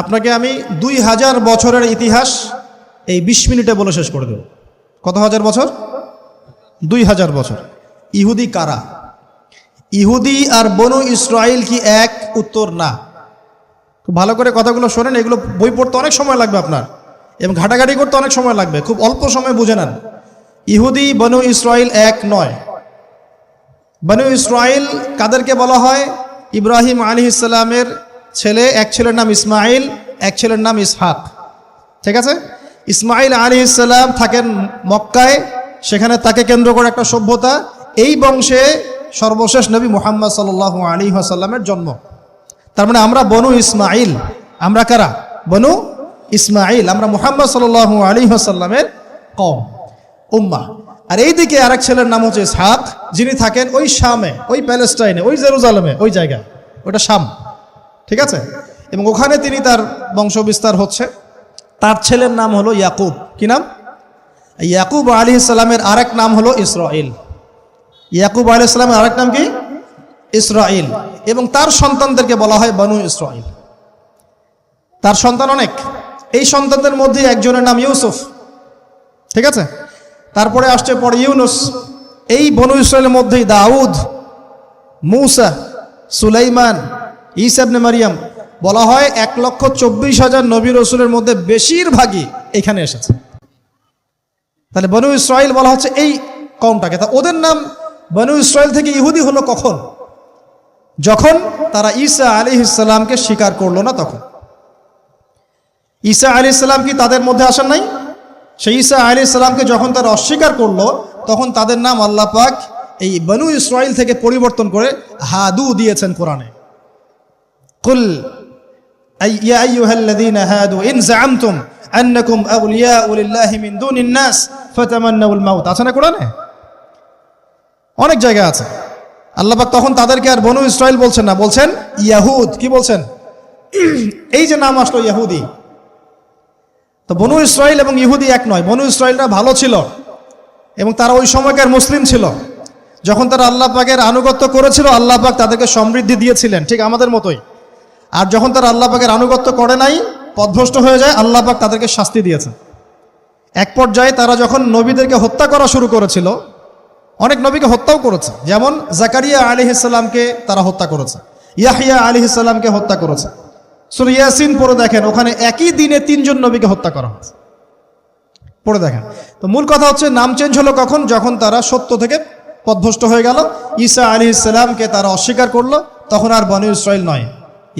আপনাকে আমি দুই হাজার বছরের ইতিহাস এই বিশ মিনিটে বলে শেষ করে দেব। কত হাজার বছর? দুই হাজার বছর। ইহুদি কারা? ইহুদি আর বনু ইসরায়েল কি এক? উত্তর না। খুব ভালো করে কথাগুলো শোনেন, এগুলো বই পড়তে অনেক সময় লাগবে আপনার। এবং ঘাটাঘাটি করতে অনেক সময় লাগবে, খুব অল্প সময় বুঝে নেন। ইহুদি, বনু ইসরায়েল এক নয়। বনু ইসরায়েল কাদেরকে বলা হয়? ইব্রাহিম আলী ইসলামের ছেলে, এক ছেলের নাম ইসমাইল, এক ছেলের নাম ইসহাক। ঠিক আছে? ইসমাইল আলী ইসলাম থাকেন মক্কায়, সেখানে তাকে কেন্দ্র করে একটা সভ্যতা। এই বংশে সর্বশেষ নবী মোহাম্মদ সাল আলী আসাল্লামের জন্ম। তার মানে আমরা বনু ইসমাইল। আমরা কারা? বনু ইসমাইল। আমরা মুহাম্মদ সাল আলী আসাল্লামের কম উম্মা। আর এইদিকে আরেক ছেলের নাম হচ্ছে ইসহাক। যিনি থাকেন ওই শামে, ওই প্যালেস্টাইনে, ওই জেরুজালেমে, ওই জায়গায়। ওটা শাম। ঠিক আছে? এবং ওখানে তিনি তার বংশ বিস্তার হচ্ছে। তার ছেলের নাম হলো ইয়াকুব। কি নাম? ইয়াকুব আলী ইসলামের আরেক নাম হলো ইসরাইল ইয়াকুব আলী ইসলামের আরেক নাম কি? ইসরাইল এবং তার সন্তানদেরকে বলা হয় বনু ইসরাইল তার সন্তান অনেক। এই সন্তানদের মধ্যে একজনের নাম ইউসুফ। ঠিক আছে? তারপরে আসছে পরে ইউনুস। এই বনু ইসরায়েলের মধ্যেই দাউদ, মৌসা, সুলাইমান ইসাবনে মারিয়াম বলা হয় এক লক্ষ চব্বিশ হাজার নবী রসুলের মধ্যে বেশিরভাগই এখানে এসেছে। তাহলে বনু ইসরায়েল বলা হচ্ছে এই কমটাকে তা ওদের নাম বনু ইসরায়েল থেকে ইহুদি হলো কখন? যখন তারা ঈসা আলী ইসলামকে স্বীকার করল না তখন। ঈসা আলী ইসলাম কি তাদের মধ্যে আসেন নাই? সেই ঈসা আলী ইসলামকে যখন তারা অস্বীকার করল, তখন তাদের নাম আল্লাহ পাক এই বনু ইসরায়েল থেকে পরিবর্তন করে হাদু দিয়েছেন কোরআনে। কুল ইয়া আইয়ুহাল্লাযীনা হাদু ইন জাআমতুম আন্নাকুম আউলিয়াউ লিল্লাহি মিন দুনিন নাস ফাতামান্নাউল মাউত আছে না কোরআনে? অনেক জায়গা আছে। আল্লাহ পাক তখন তাদেরকে আর বনু ইসরায়েল বলছেন না। বলছেন ইয়াহুদ। কি বলছেন? এই যে নাম আসলো ইয়াহুদি। তো বনু ইসরায়েল এবং ইহুদি এক নয়। বনু ইসরায়েলরা ভালো ছিল এবং তারা ওই সময়কার মুসলিম ছিল। যখন তারা আল্লাহ পাকের আনুগত্য করেছিল আল্লাহ পাক তাদেরকে সমৃদ্ধি দিয়েছিলেন। ঠিক আমাদের মতোই। আর যখন তারা আল্লাহ পাকের আনুগত্য করে নাই পদভ্রষ্ট হয়ে যায়, আল্লাহ পাক তাদেরকে শাস্তি দিয়েছে এক পর্যায়ে তারা যখন নবীদেরকে হত্যা করা শুরু করেছিল, অনেক নবীকে হত্যাও করেছে। যেমন জাকারিয়া আলী ইসলামকে তারা হত্যা করেছে। ইয়াহিয়া আলী ইসলামকে হত্যা করেছে। সুর ইয়াসিন পড়ে দেখেন, ওখানে একই দিনে তিনজন নবীকে হত্যা করা হয়েছে। পড়ে দেখেন। তো মূল কথা হচ্ছে, নাম চেঞ্জ হলো কখন? যখন তারা সত্য থেকে পদভ্রষ্ট হয়ে গেল, ঈসা আলী ইসলামকে তারা অস্বীকার করল, তখন আর বনু ইসরায়েল নয়।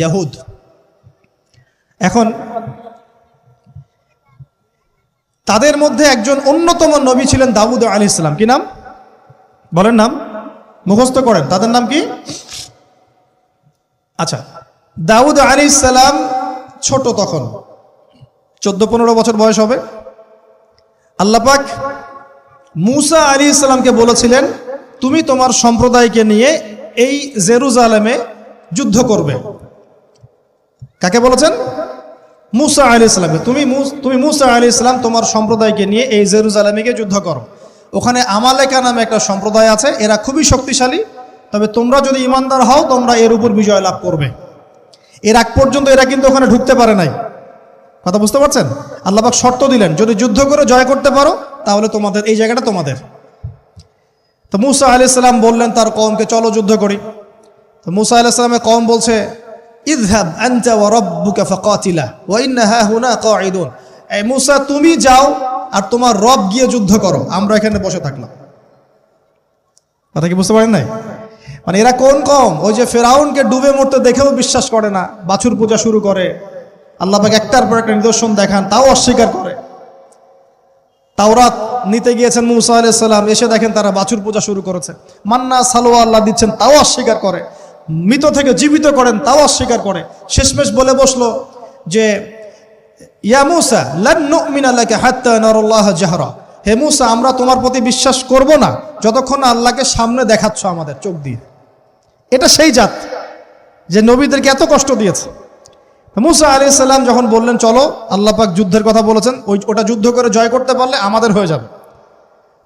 ইয়াহুদ। এখন তাদের মধ্যে একজন অন্যতম নবী ছিলেন দাউদ আলী ইসলাম কি নাম? বলেন নাম। মুখস্থ করেন। তাদের নাম কি? আচ্ছা দাউদ আলী ইসালাম ছোট তখন। চোদ্দ পনেরো বছর বয়স হবে। আল্লাপাক মুসা আলী ইসলামকে বলেছিলেন, তুমি তোমার সম্প্রদায়কে নিয়ে এই জেরুজালেমে যুদ্ধ করবে। কাকে বলেছেন? মুসা আলী ইসলামকে তুমি তুমি মুসা আলী ইসলাম তোমার সম্প্রদায়কে নিয়ে এই জেরুজালেমে গিয়ে যুদ্ধ করো। ওখানে আমালেকা নামে একটা সম্প্রদায় আছে, এরা খুবই শক্তিশালী। তবে তোমরা যদি ইমানদার হও, তোমরা এর উপর বিজয় লাভ করবে। এর আগ পর্যন্ত এরা কিন্তু ওখানে ঢুকতে পারে নাই। কথা বুঝতে পারছেন? আল্লাহবাক শর্ত দিলেন, যদি যুদ্ধ করে জয় করতে পারো, তাহলে তোমাদের, এই জায়গাটা তোমাদের। তো মুসা আলি সাল্লাম বললেন তার কমকে চলো যুদ্ধ করি। তো মুসা আলি সাল্লামের কম বলছে ইদহাব আনতা ওয়া রাব্বুকা ফাকাতিলা ওয়া ইন্না হাহুনা কাঈদুন। এই মুসা, তুমি যাও আর তোমার রব গিয়ে যুদ্ধ করো। আমরা এখানে বসে থাকলাম। কথা কি বুঝতে পারেন নাই? মানে এরা কোন কম ওই যে ফেরাউনকে ডুবে মরতে দেখেও বিশ্বাস করে না। বাছুর পূজা শুরু করে। আল্লাহ পাক একটার পর একটা নিদর্শন দেখান, তাও অস্বীকার করে। তাওরাত নিতে গিয়েছেন মুসা আলাইহিস সালাম, এসে দেখেন তারা বাছুর পূজা শুরু করেছে। মান্না সালোয়া আল্লাহ দিচ্ছেন, তাও অস্বীকার করে। মৃত থেকে জীবিত করেন, তাও অস্বীকার করে। শেষমেশ বলে বসল যে, ইয়া লাকা আমরা তোমার প্রতি বিশ্বাস করব না। যতক্ষণ আল্লাহকে সামনে দেখাচ্ছ আমাদের চোখ দিয়ে। এটা সেই জাত যে নবীদেরকে এত কষ্ট দিয়েছে। মুসা আলী সাল্লাম যখন বললেন, চলো, আল্লাহ পাক যুদ্ধের কথা বলেছেন, ওই ওটা যুদ্ধ করে জয় করতে পারলে আমাদের হয়ে যাবে।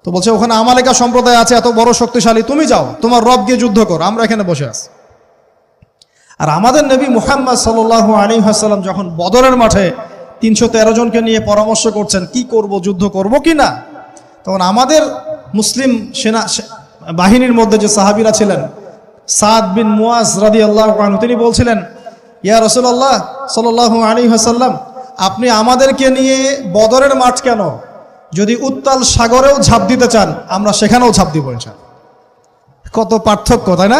তো বলছে, ওখানে আমালেকা সম্প্রদায় আছে, এত বড় শক্তিশালী, তুমি যাও, তোমার রব গিয়ে যুদ্ধ করো, আমরা এখানে বসে আছি। আর আমাদের নবী মুহাম্মদ সাল্লাহ আলী হাসাল্লাম যখন বদরের মাঠে তিনশো তেরো জনকে নিয়ে পরামর্শ করছেন, কি করব, যুদ্ধ করব কি না? তখন আমাদের মুসলিম সেনা বাহিনীর মধ্যে যে সাহাবিরা ছিলেন, সাদ বিন মুয়াজ রাদি আল্লাহ তিনি বলছিলেন, ইয়া রসুল্লাহ সাল্লাহ আলী হাসাল্লাম আপনি আমাদেরকে নিয়ে বদরের মাঠ কেন? যদি উত্তাল সাগরেও ঝাঁপ দিতে চান, আমরা সেখানেও ঝাঁপ দিব। কত পার্থক্য, তাই না?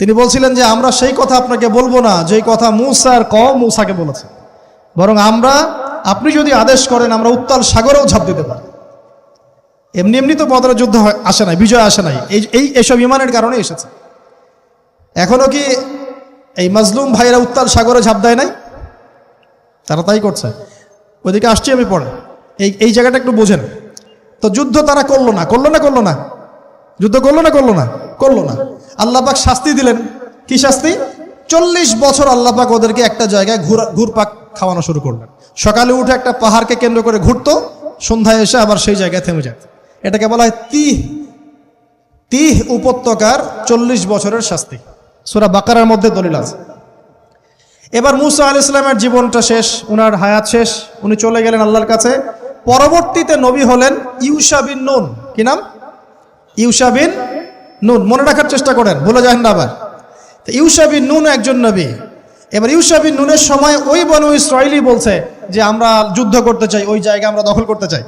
তিনি বলছিলেন যে, আমরা সেই কথা আপনাকে বলব না, যেই কথা মুসা আর কম মুসাকে বলেছে। বরং আমরা, আপনি যদি আদেশ করেন, আমরা উত্তাল সাগরেও ঝাঁপ দিতে পারি। এমনি এমনি তো বদরের যুদ্ধ আসে নাই, বিজয় আসে নাই। এই এই, এসব ইমানের কারণে এসেছে। এখনও কি এই মাজলুম ভাইরা উত্তাল সাগরে ঝাঁপ দেয় নাই? তারা তাই করছে। ওইদিকে আসছি আমি পরে। এই এই জায়গাটা একটু বোঝেন। তো যুদ্ধ তারা করল না করল না করল না। যুদ্ধ করল না করল না করল না। আল্লাপাক শাস্তি দিলেন। কি শাস্তি? চল্লিশ বছর আল্লাপাক ওদেরকে একটা জায়গায় ঘুরা ঘুরপাক খাওয়ানো শুরু করলেন। সকালে উঠে একটা পাহাড়কে কেন্দ্র করে ঘুরতো, সন্ধ্যায় এসে আবার সেই জায়গায় থেমে যেত এটাকে বলা হয় তিহ। তিহ উপত্যকার চল্লিশ বছরের শাস্তি। সুরা বাকারার মধ্যে দলিল আছে। এবার মুসা আল ইসলামের জীবনটা শেষ, উনার হায়াত শেষ, উনি চলে গেলেন আল্লাহর কাছে। পরবর্তীতে নবী হলেন ইউসা বিন নুন। কি নাম? ইউসা বিন নুন, মনে রাখার চেষ্টা করেন, ভুলে যান না আবার। তো ইউসা বিন নুন একজন নবী। এবার ইউসা বিন নুনের সময় ওই বনু ইসরায়েলি বলছে যে, আমরা যুদ্ধ করতে চাই, ওই জায়গা আমরা দখল করতে চাই।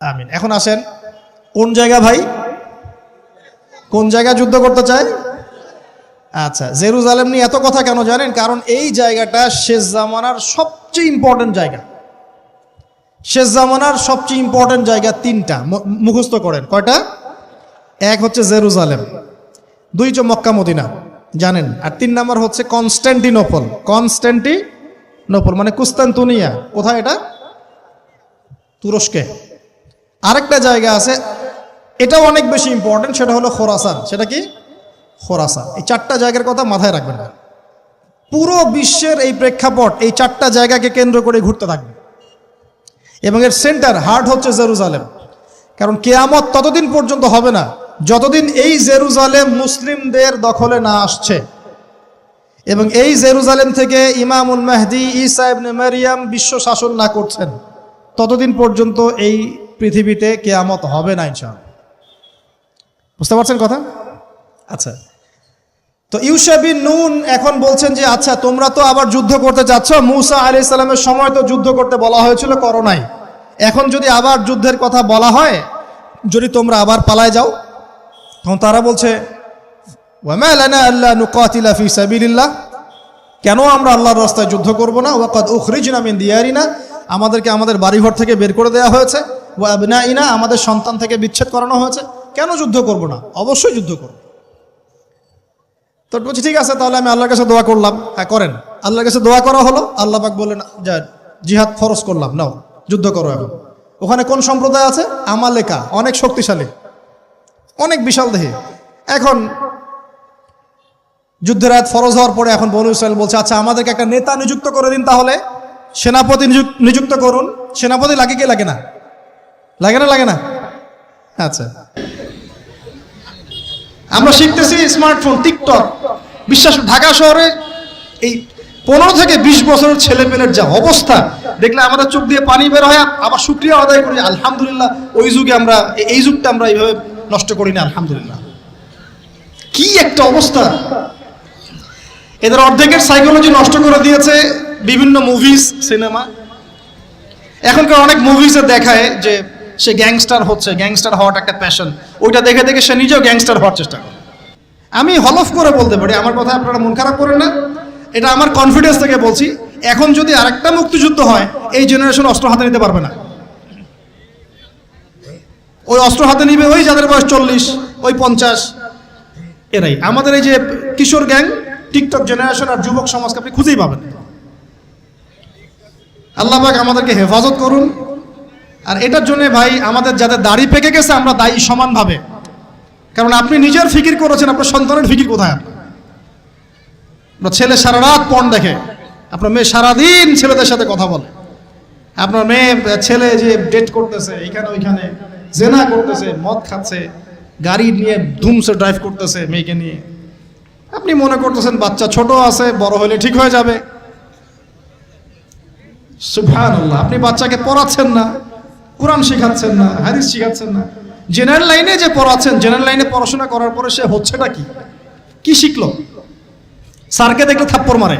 আমিন। এখন আসেন, কোন জায়গা ভাই? কোন জায়গা যুদ্ধ করতে চায়? আচ্ছা জেরুজালেম নিয়ে এত কথা কেন জানেন? কারণ এই জায়গাটা শেষ জামানার সবচেয়ে ইম্পর্টেন্ট জায়গা। শেষ জামানার সবচেয়ে ইম্পর্টেন্ট জায়গা তিনটা। মুখস্থ করেন, কয়টা? এক হচ্ছে জেরুজালেম, দুই হচ্ছে মক্কা, মদিনা। জানেন? আর তিন নাম্বার হচ্ছে কনস্ট্যান্টিনোপল কনস্ট্যান্টিনোপল মানে কুস্তান্তুনিয়া। কোথায় এটা? তুরস্কে। আরেকটা জায়গা আছে, এটাও অনেক বেশি ইম্পর্টেন্ট সেটা হলো খোরাসান। সেটা কি? খোরাসান। এই চারটা জায়গার কথা মাথায় রাখবেন না। পুরো বিশ্বের এই প্রেক্ষাপট এই চারটা জায়গাকে কেন্দ্র করে ঘুরতে থাকবে। এবং এর সেন্টার হার্ট হচ্ছে জেরুজালেম। কারণ কেয়ামত ততদিন পর্যন্ত হবে না। যতদিন এই জেরুজালেম মুসলিমদের দখলে না আসছে এবং এই জেরুজালেম থেকে ইমামুল মেহদি ইসা ইবনে মারিয়াম বিশ্ব শাসন না করছেন, ততদিন পর্যন্ত এই পৃথিবীতে কেয়ামত হবে না ইনশাআল্লাহ। বুঝতে পারছেন কথা? আচ্ছা। তো ইউসা বিন নুন এখন বলছেন যে আচ্ছা তোমরা তো আবার যুদ্ধ করতে চাচ্ছ মুসা আলি ইসলামের সময় তো যুদ্ধ করতে বলা হয়েছিল করোনায়। এখন যদি আবার যুদ্ধের কথা বলা হয়, যদি তোমরা আবার পালায় যাও তখন তারা বলছে কেন আমরা আল্লাহর রাস্তায় যুদ্ধ করব না? ওয়াকাদ উখরিজনা মিন দিয়ারিনা। আমাদেরকে আমাদের বাড়িঘর থেকে বের করে দেওয়া হয়েছে। ওয়া আবনাইনা, আমাদের সন্তান থেকে বিচ্ছেদ করানো হয়েছে। কেন যুদ্ধ করব না? অবশ্যই যুদ্ধ করব। তো বলছি, ঠিক আছে, তাহলে আমি আল্লাহর কাছে দোয়া করলাম। হ্যাঁ করেন। আল্লাহর কাছে দোয়া করা হলো? আল্লাহ পাক বললেন, যা, জিহাদ ফরজ করলাম, নাও, যুদ্ধ করো এখন। ওখানে কোন সম্প্রদায় আছে? আমালেকা, অনেক শক্তিশালী। অনেক বিশাল দেহে। এখন যুদ্ধের আয়াত ফরজ হওয়ার পরে এখন বনু ইসরায়েল বলছে আচ্ছা আমাদেরকে একটা নেতা নিযুক্ত করে দিন তাহলে। সেনাপতি নিযুক- নিযুক্ত করুন। সেনাপতি লাগে কি লাগে না? লাগে না লাগে না? আচ্ছা। আমরা শিখতেছি স্মার্টফোন, টিকটক। বিশ্বাস, ঢাকা শহরে এই পনেরো থেকে বিশ বছরের ছেলে পেলের যা অবস্থা, দেখলে আমাদের চোখ দিয়ে পানি বের হয়। আবার শুক্রিয়া আদায় করি, আলহামদুলিল্লাহ, ওই যুগে আমরা, এই যুগটা আমরা এইভাবে নষ্ট করি না, আলহামদুলিল্লাহ। কি একটা অবস্থা। এদের অর্ধেকের সাইকোলজি নষ্ট করে দিয়েছে বিভিন্ন মুভিজ সিনেমা এখনকার অনেক মুভিজে দেখায় যে সে গ্যাংস্টার হচ্ছে গ্যাংস্টার হওয়াটা একটা প্যাশন ওইটা দেখে দেখে সে নিজেও গ্যাংস্টার হওয়ার চেষ্টা করে। আমি হলফ করে বলতে পারি, আমার কথা আপনারা মন খারাপ করেন না। এটা আমার কনফিডেন্স থেকে বলছি। এখন যদি আরেকটা মুক্তিযুদ্ধ হয়, এই জেনারেশন অস্ত্র হাতে নিতে পারবে না। ওই অস্ত্র হাতে নিবে ওই যাদের বয়স চল্লিশ, ওই পঞ্চাশ। এরাই। আমাদের এই যে কিশোর গ্যাং, টিকটক জেনারেশন আর যুবক সমাজকে আপনি খুঁজেই পাবেন। না। আল্লাহ পাক আমাদেরকে হেফাজত করুন। আর এটার জন্য ভাই, আমাদের যাদের দাড়ি পেকে গেছে, আমরা দায়ী সমানভাবে। কারণ আপনি নিজের ফিকির করেছেন, আপনার সন্তানের ফিকির কোথায় আপনার ছেলে সারা রাত পণ দেখে, আপনার মেয়ে সারাদিন ছেলেদের সাথে কথা বলে। আপনার মেয়ে, ছেলে যে ডেট করতেছে, এইখানে, ওইখানে। জেনা করতেছে, মদ খাচ্ছে, গাড়ি নিয়ে ধুমসে ড্রাইভ করতেছে মেয়েকে নিয়ে। আপনি মনে করতেছেন বাচ্চা ছোট আছে, বড় হলে ঠিক হয়ে যাবে? সুবহানাল্লাহ, আপনি বাচ্চাকে পড়াচ্ছেন না, কোরআন শিখাচ্ছেন না, হাদিস শিখাচ্ছেন না। জেনারেল লাইনে যে পড়াচ্ছেন, জেনারেল লাইনে পড়াশোনা করার পরে সে হচ্ছেটা কি? কি শিখলো? স্যারকে দেখলে থাপ্পড় মারে।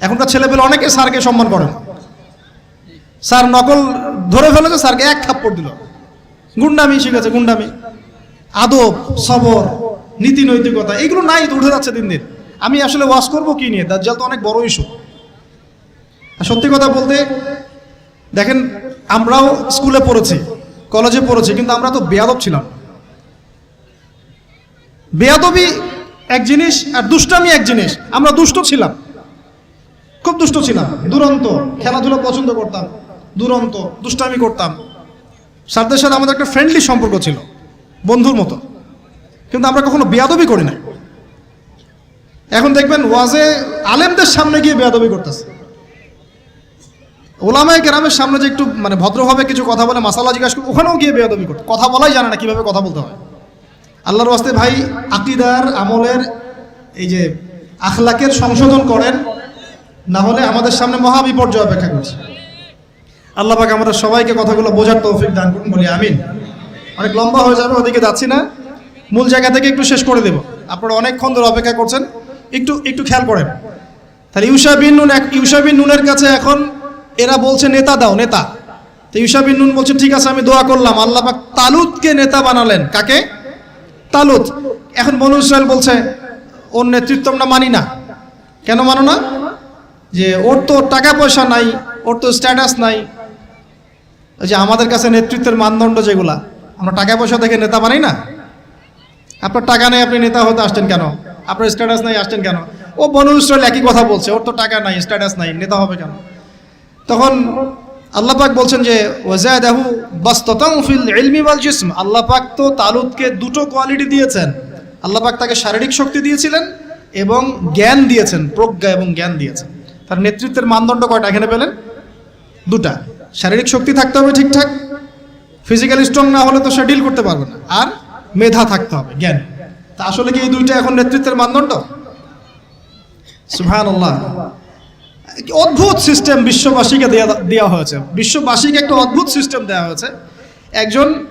এখনকার ছেলেপেলে অনেকে স্যারকে সম্মান করেন। স্যার নকল ধরে ফেলেছে স্যারকে এক থাপ্পড় দিল। গুন্ডামি শিখেছে, গুন্ডামি। আদব, সবর, নীতি নৈতিকতা, এগুলো নাই উঠে যাচ্ছে দিন দিন। আমি আসলে ওয়াশ করব কি নিয়ে? দাজ্জাল তো অনেক বড় ইস্যু সত্যি কথা বলতে, দেখেন, আমরাও স্কুলে পড়েছি, কলেজে পড়েছি, কিন্তু আমরা তো বেয়াদব ছিলাম। বেয়াদবি এক জিনিস আর দুষ্টামি এক জিনিস। আমরা দুষ্ট ছিলাম। খুব দুষ্ট ছিলাম। দুরন্ত, খেলাধুলা পছন্দ করতাম। দুরন্ত, দুষ্টামি করতাম। স্যারদের সাথে আমাদের একটা ফ্রেন্ডলি সম্পর্ক ছিল, বন্ধুর মতো। কিন্তু আমরা কখনো বেয়াদবি করি না এখন দেখবেন ওয়াজে আলেমদের সামনে গিয়ে বেয়াদবি করতেছে। ওলামায় গ্রামের সামনে যে একটু মানে ভদ্রভাবে কিছু কথা বলে, মাসালা জিজ্ঞাসা করে, ওখানেও গিয়ে বেয়াদবি করতে। কথা বলাই জানে না, কীভাবে কথা বলতে হয়। আল্লাহর ওয়াস্তে ভাই আকিদার, আমলের, এই যে আখলাকের সংশোধন করেন, না হলে আমাদের সামনে মহা বিপর্যয় অপেক্ষা করছে। আল্লাহ পাক আমরা সবাইকে কথাগুলো বোঝার তৌফিক দান করুন, বলি আমিন। অনেক লম্বা হয়ে যাবে, ওদিকে যাচ্ছি না। মূল জায়গা থেকে একটু শেষ করে দেব। আপনারা অনেকক্ষণ ধরে অপেক্ষা করছেন। একটু একটু খেয়াল করেন। তাহলে ইউসা বিন নুন ইউসা বিন নুনের কাছে এখন এরা বলছে, নেতা দাও, নেতা। তো ইউসা বিন নুন বলছে, ঠিক আছে, আমি দোয়া করলাম। আল্লাহ পাক তালুতকে নেতা বানালেন। কাকে? তালুত এখন বনু ইসরায়েল বলছে, ওর নেতৃত্ব আমরা মানি না। কেন মানো না? যে ওর তো টাকা পয়সা নাই, ওর তো স্ট্যাটাস নাই। যে আমাদের কাছে নেতৃত্বের মানদণ্ড যেগুলা, আমরা টাকা পয়সা দেখে নেতা বানাই না? আপনার টাকা নেই, আপনি নেতা হতে আসছেন কেন? আপনার স্ট্যাটাস নাই, আসছেন কেন? ও বনু ইসরায়েল একই কথা বলছে, ওর তো টাকা নাই স্ট্যাটাস নাই, নেতা হবে কেন? তখন আল্লাহ পাক বলছেন যে, ওয়াজাদাহু বাস্ততাম ফিল ইলমি ওয়াল জিসম। আল্লাহ পাক তো তালুতকে দুটো কোয়ালিটি দিয়েছেন। আল্লাহ পাক তাকে শারীরিক শক্তি দিয়েছিলেন এবং জ্ঞান দিয়েছেন, প্রজ্ঞা এবং জ্ঞান দিয়েছেন। তার নেতৃত্বের মানদণ্ড কয়টা? এখানে পেলেন? দুটা। শারীরিক শক্তি থাকতে হবে ঠিকঠাক ফিজিক্যালি স্ট্রং না হলে তো সে ডিল করতে পারবে না। আর মেধা থাকতে হবে, জ্ঞান। তা আসলে কি এই দুইটা এখন নেতৃত্বের মানদণ্ড? সুবহানাল্লাহ। কি অদ্ভুত সিস্টেম বিশ্ববাসীকে দেয়া দেওয়া হয়েছে। বিশ্ববাসীকে একটা অদ্ভুত সিস্টেম দেওয়া হয়েছে। একজন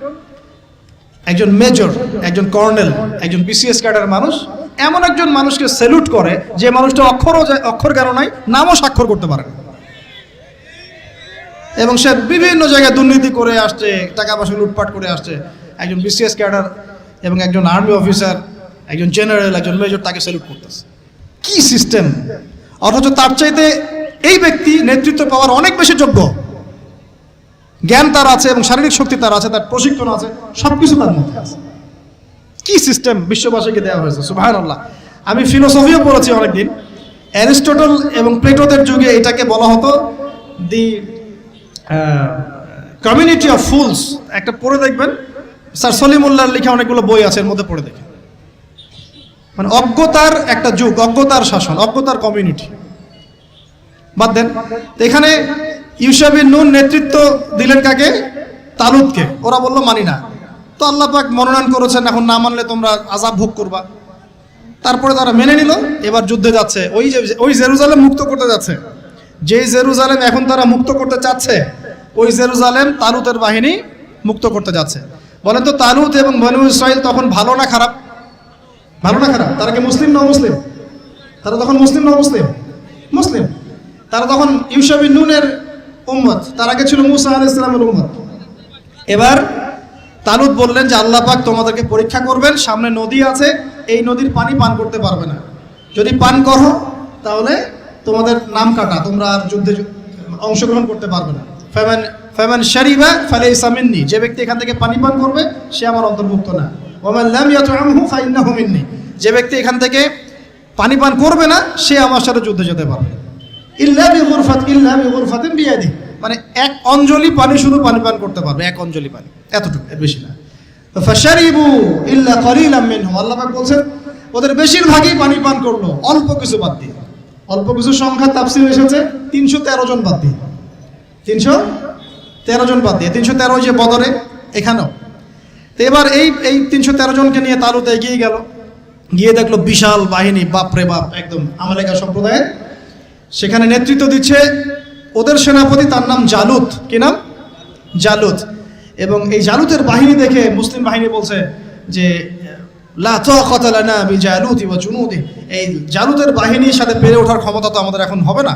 একজন মেজর একজন কর্নেল, একজন বিসিএস ক্যাডার মানুষ, এমন একজন মানুষকে স্যালুট করে যে মানুষটা অক্ষরও অক্ষর জ্ঞান নাই নামও স্বাক্ষর করতে পারে না। এবং সে বিভিন্ন জায়গায় দুর্নীতি করে আসছে টাকা পয়সা লুটপাট করে আসছে। একজন বিসিএস ক্যাডার এবং একজন আর্মি অফিসার একজন জেনারেল একজন মেজর তাকে স্যালুট করতেছে। কি সিস্টেম অথচ তার চাইতে এই ব্যক্তি নেতৃত্ব পাওয়ার অনেক বেশি যোগ্য। জ্ঞান তার আছে এবং শারীরিক শক্তি তার আছে, তার প্রশিক্ষণ আছে সব কিছু তার মধ্যে আছে। কি সিস্টেম বিশ্ববাসীকে দেওয়া হয়েছে? সুবাহান আল্লাহ আমি ফিলোসফিও পড়েছি অনেকদিন। অ্যারিস্টটল এবং প্লেটোদের যুগে এটাকে বলা হতো দি কমিউনিটি অফ ফুলস একটা পড়ে দেখবেন। স্যার সলিমুল্লাহর লেখা অনেকগুলো বই আছে, এর মধ্যে পড়ে দেখেন মানে অজ্ঞতার একটা যুগ, অজ্ঞতার শাসন, অজ্ঞতার কমিউনিটি বাদ দেন, এখানে ইউসাবিন নুন নেতৃত্ব দিলেন কাকে? তালুদকে। ওরা বলল, মানি না। তো আল্লাহ পাক মনোনয়ন করেছেন, এখন না মানলে তোমরা আজাব ভোগ করবা। তারপরে তারা মেনে নিল, এবার যুদ্ধে যাচ্ছে। ওই যে, ওই জেরুজালেম মুক্ত করতে যাচ্ছে। যেই জেরুজালেম এখন তারা মুক্ত করতে চাচ্ছে, ওই জেরুজালেম তালুতের বাহিনী মুক্ত করতে যাচ্ছে। বলেন তো, তালুত এবং বনু ইসরাইল তখন ভালো না খারাপ? ভালো না খারাপ? তারা কি মুসলিম না মুসলিম তারা তখন মুসলিম না মুসলিম মুসলিম। তারা তখন ইউসাবিন নুনের উম্মত। তার আগে ছিল মুসা আল ইসলামের উম্মত। এবার তালুত বললেন যে, আল্লাহ পাক তোমাদেরকে পরীক্ষা করবেন, সামনে নদী আছে, এই নদীর পানি পান করতে পারবে না। যদি পান করো, তাহলে তোমাদের নাম কাটা, তোমরা আর যুদ্ধে অংশগ্রহণ করতে পারবে না। ফেমান ফেমান শারিবা ফালে ইসামিন্নি যে ব্যক্তি এখান থেকে পানি পান করবে, সে আমার অন্তর্ভুক্ত না। ওমান লাম ইয়াতআমহু ফাইন্নাহু মিন্নি, যে ব্যক্তি এখান থেকে পানি পান করবে না, সে আমার সাথে যুদ্ধে যেতে পারবে ইল্লা বিগুরফাত ইল্লা বিগুরফাতিন বিয়াদি মানে এক অঞ্জলি পানি শুধু পানি পান করতে পারবে, এক অঞ্জলি পানি, এতটুকু, এর বেশি না। ফাশারিবু ইল্লা কলিলাম মিনহুম, আল্লাহ পাক বলছেন, ওদের বেশিরভাগই পানি পান করল, অল্প কিছু বাদ দিয়ে। অল্প কিছু সংখ্যা তাফসীর এসেছে, তিনশো তেরো জন বাদ দিয়ে। তিনশো তেরো জন বাদ দিয়ে। তিনশো তেরো যে বদরে, এখানেও। তো এবার এই এই তিনশো তেরো জনকে নিয়ে তালুতে এগিয়ে গেল। গিয়ে দেখল বিশাল বাহিনী বাপরে বাপ, একদম আমালেকা সম্প্রদায়ের। সেখানে নেতৃত্ব দিচ্ছে ওদের সেনাপতি, তার নাম জালুত। কি নাম? জালুত। এবং এই জালুতের বাহিনী দেখে মুসলিম বাহিনী বলছে যে লা তাকাতা লানা বিজালুতি ওয়া জুনুদি। এই জালুতের বাহিনীর সাথে পেরে ওঠার ক্ষমতা তো আমাদের এখন হবে না।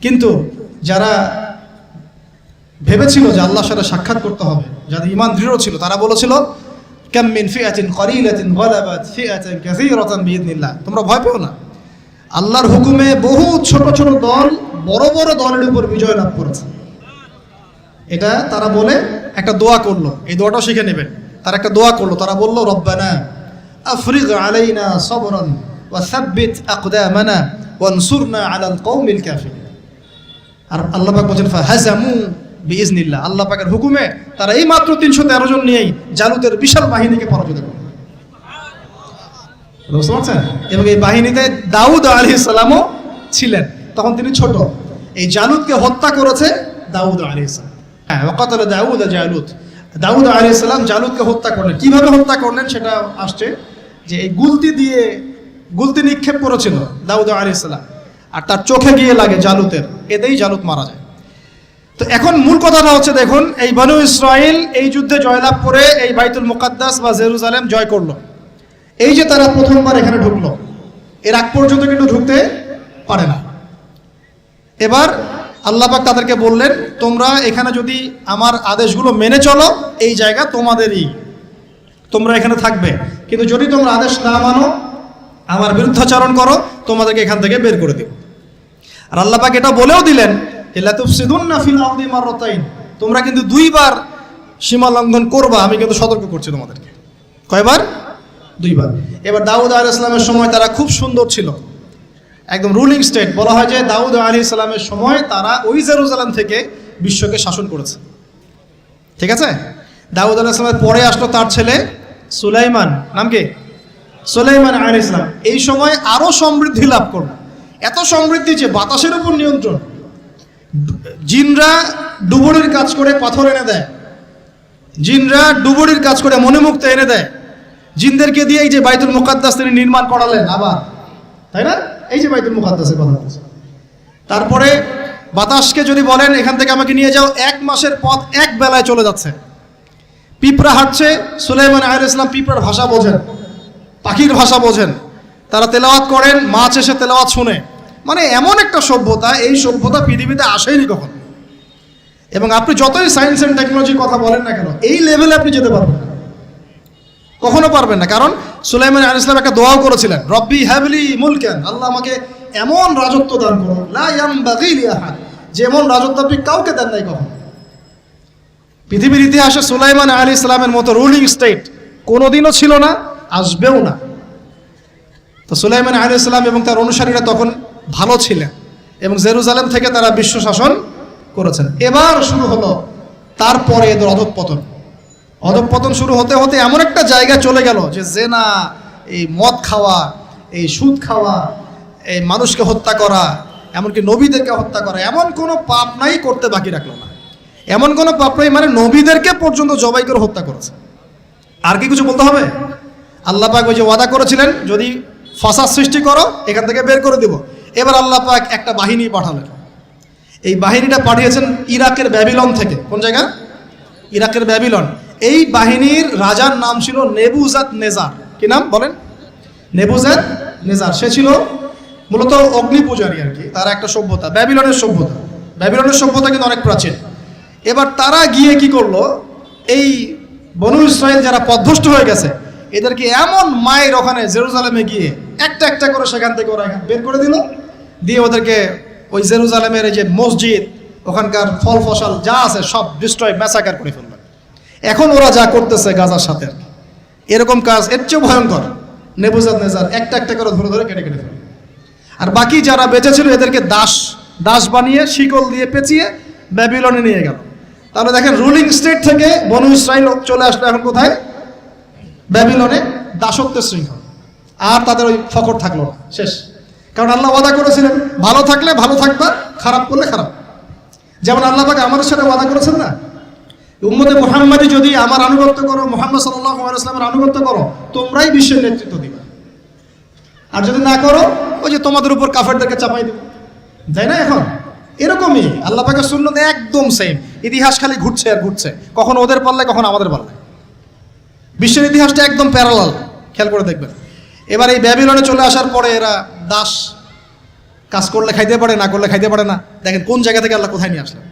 কিন্তু যারা ভেবেছিল যে আল্লাহর সাথে সাক্ষাৎ করতে হবে, যাদের ইমান দৃঢ় ছিল, তারা বলেছিল, কাম মিন ফিআতিন ক্বালিলাতিন গালাবাত ফিআতান কাসীরাতান বিইذنিল্লাহ তোমরা ভয় পেও না। আল্লাহর হুকুমে বহু ছোট ছোট দল বড় বড় দলের উপর বিজয় লাভ করেছে। এটা তারা বলে একটা দোয়া করল। এই দোয়াটাও শিখে নেবেন তারা একটা দোয়া করল। তারা বলল, রব্বানা আফরিগ আলাইনা সবরান ওয়া সাব্বিত আকদামানা ওয়ানসুরনা আলাল কওমিল কাফিরিন। আর আল্লাহ পাক বলছেন, ফাহাজামু বিইজনিল্লাহ। আল্লাহ পাকের হুকুমে তারা এই মাত্র তিনশো তেরো জন নিয়েই জালুতের বিশাল বাহিনীকে পরাজিত করল বুঝতে এবং এই বাহিনীতে দাউদ আলী সালামও ছিলেন। তখন তিনি ছোট। এই জালুদকে হত্যা করেছে দাউদ আলী সালাম। হ্যাঁ ওকাতল দাউদ জালুদ। দাউদ আলী সালাম জালুদকে হত্যা করলেন। কীভাবে হত্যা করলেন সেটা আসছে যে এই গুলতি দিয়ে গুলতি নিক্ষেপ করেছিল দাউদ আলী সালাম। আর তার চোখে গিয়ে লাগে জালুতের এতেই জালুত মারা যায়। তো এখন মূল কথাটা হচ্ছে, দেখুন, এই বানু ইসরায়েল এই যুদ্ধে জয়লাভ করে এই বাইতুল মুকাদ্দাস বা জেরুজালেম জয় করল। এই যে তারা প্রথমবার এখানে ঢুকলো, এর আগ পর্যন্ত কিন্তু ঢুকতে পারে না। এবার আল্লাপাক তাদেরকে বললেন, তোমরা এখানে যদি আমার আদেশগুলো মেনে চলো, এই জায়গা তোমাদেরই। তোমরা এখানে থাকবে। কিন্তু যদি তোমরা আদেশ না মানো, আমার বিরুদ্ধাচরণ করো, তোমাদেরকে এখান থেকে বের করে দেব। আর আল্লাপাক এটা বলেও দিলেন তোমরা কিন্তু দুইবার সীমা লঙ্ঘন করবা, আমি কিন্তু সতর্ক করছি তোমাদেরকে। কয়বার? দুইবার। এবার দাউদ আল ইসলামের সময় তারা খুব সুন্দর ছিল। একদম রুলিং স্টেট বলা হয় যে, দাউদ আলী ইসলামের সময় তারা ওই জেরুজালেম থেকে বিশ্বকে শাসন করেছে। ঠিক আছে? দাউদ আলাহ ইসলামের পরে আসলো তার ছেলে সুলাইমান, নাম কি? সুলাইমান আলী ইসলাম এই সময় আরও সমৃদ্ধি লাভ করল। এত সমৃদ্ধি যে বাতাসের উপর নিয়ন্ত্রণ। জিনরা ডুবুরির কাজ করে পাথর এনে দেয়। জিনরা ডুবুরির কাজ করে মনে মুক্ত এনে দেয়। জিনদেরকে দিয়ে এই যে বাইতুল মুকাদ্দাস তিনি নির্মাণ করালেন আবার। তাই না? এই যে বাইতুল মুকাদ্দাসের কথা বলছে। তারপরে বাতাসকে যদি বলেন, এখান থেকে আমাকে নিয়ে যাও। এক মাসের পথ এক বেলায় চলে যাচ্ছে। পিঁপড়া হাঁটছে, সুলাইমান আহ ইসলাম পিঁপড়ার ভাষা বোঝেন, পাখির ভাষা বোঝেন। তারা তেলাওয়াত করেন, মাছ এসে তেলাওয়াত শুনে। মানে এমন একটা সভ্যতা, এই সভ্যতা পৃথিবীতে আসেনি কখন? এবং আপনি যতই সায়েন্স অ্যান্ড টেকনোলজির কথা বলেন না কেন, এই লেভেলে আপনি যেতে পারবেন না। কখনো পারবেন না, কারণ সুলাইমান আল ইসলাম একটা দোয়াও করেছিলেন, রব্বি হ্যাভলি মুলকেন আল্লাহ আমাকে এমন রাজত্ব দান করুন, লি যে এমন রাজত্ব আপনি কাউকে দেন নাই কখন। পৃথিবীর ইতিহাসে সুলাইমান আলী ইসলামের মতো রুলিং স্টেট কোনোদিনও ছিল না, আসবেও না। তো সুলাইমান আলী ইসলাম এবং তার অনুসারীরা তখন ভালো ছিলেন এবং জেরুজালেম থেকে তারা বিশ্ব শাসন করেছেন। এবার শুরু হলো তারপরে এদের অধঃপতন। অধঃপতন শুরু হতে হতে এমন একটা জায়গা চলে গেল যে জেনা, এই মদ খাওয়া, এই সুদ খাওয়া, এই মানুষকে হত্যা করা, এমনকি নবীদেরকে হত্যা করা, এমন কোনো পাপ নাই করতে বাকি রাখল না। এমন কোনো পাপ নাই মানে নবীদেরকে পর্যন্ত জবাই করে হত্যা করেছে। আর কি কিছু বলতে হবে? আল্লাহ পাক ওই যে ওয়াদা করেছিলেন, যদি ফাসাদ সৃষ্টি করো, এখান থেকে বের করে দেব। এবার আল্লাহ পাক একটা বাহিনী পাঠালেন। এই বাহিনীটা পাঠিয়েছেন ইরাকের ব্যাবিলন থেকে। কোন জায়গা? ইরাকের ব্যাবিলন। এই বাহিনীর রাজার নাম ছিল নেবুজাত নেজার। কি নাম বলেন? নেবুজাত নেজার। সে ছিল মূলত অগ্নি পূজারী আর কি। তার একটা সভ্যতা, ব্যাবিলনের সভ্যতা। ব্যাবিলনের সভ্যতা কিন্তু অনেক প্রাচীন। এবার তারা গিয়ে কি করল? এই বনু ইসরায়েল যারা পদভষ্ট হয়ে গেছে, এদেরকে এমন মায়ের ওখানে জেরুজালেমে গিয়ে একটা একটা করে সেখান থেকে ওরা বের করে দিল। দিয়ে ওদেরকে ওই জেরুজালেমের যে মসজিদ, ওখানকার ফল ফসল যা আছে সব ডিস্ট্রয় ম্যাসাকার করে ফেলল। এখন ওরা যা করতেছে গাজার সাথে এরকম কাজ, এর চেয়েও ভয়ঙ্কর। নেবুজাদ নেজার একটা একটা করে ধরে ধরে কেটে কেটে ফেলবে আর বাকি যারা বেঁচে ছিল, এদেরকে দাস দাস বানিয়ে, শিকল দিয়ে পেঁচিয়ে ব্যাবিলনে নিয়ে গেল। তাহলে দেখেন রুলিং স্টেট থেকে বনু ইসরায়েল চলে আসলো এখন কোথায়? ব্যাবিলনে দাসত্বের শৃঙ্খল। আর তাদের ওই ফকর থাকল না। শেষ। কারণ আল্লাহ ওয়াদা করেছিলেন, ভালো থাকলে ভালো থাকবা, খারাপ করলে খারাপ। যেমন আল্লাহ পাকে আমাদের সাথে ওয়াদা করেছেন না? উম্মতে মোহাম্মদী যদি আমার আনুগত্য করো, মোহাম্মদ সাল্লাহ ইসলামের আনুগত্য করো, তোমরাই বিশ্বের নেতৃত্ব দিবা। আর যদি না করো, ওই যে তোমাদের উপর কাফেরদেরকে চাপাই দেবো। তাই না এখন? এরকমই। আল্লাহ পাকের শূন্যতে একদম সেম ইতিহাস খালি ঘুরছে আর ঘুরছে। কখন ওদের পাল্লায়, কখন আমাদের পাল্লায়। বিশ্বের ইতিহাসটা একদম প্যারালাল খেয়াল করে দেখবেন। এবার এই ব্যাবিলনে চলে আসার পরে এরা দাস, কাজ করলে খাইতে পারে, না করলে খাইতে পারে না। দেখেন কোন জায়গা থেকে আল্লাহ কোথায় নিয়ে আসলেন?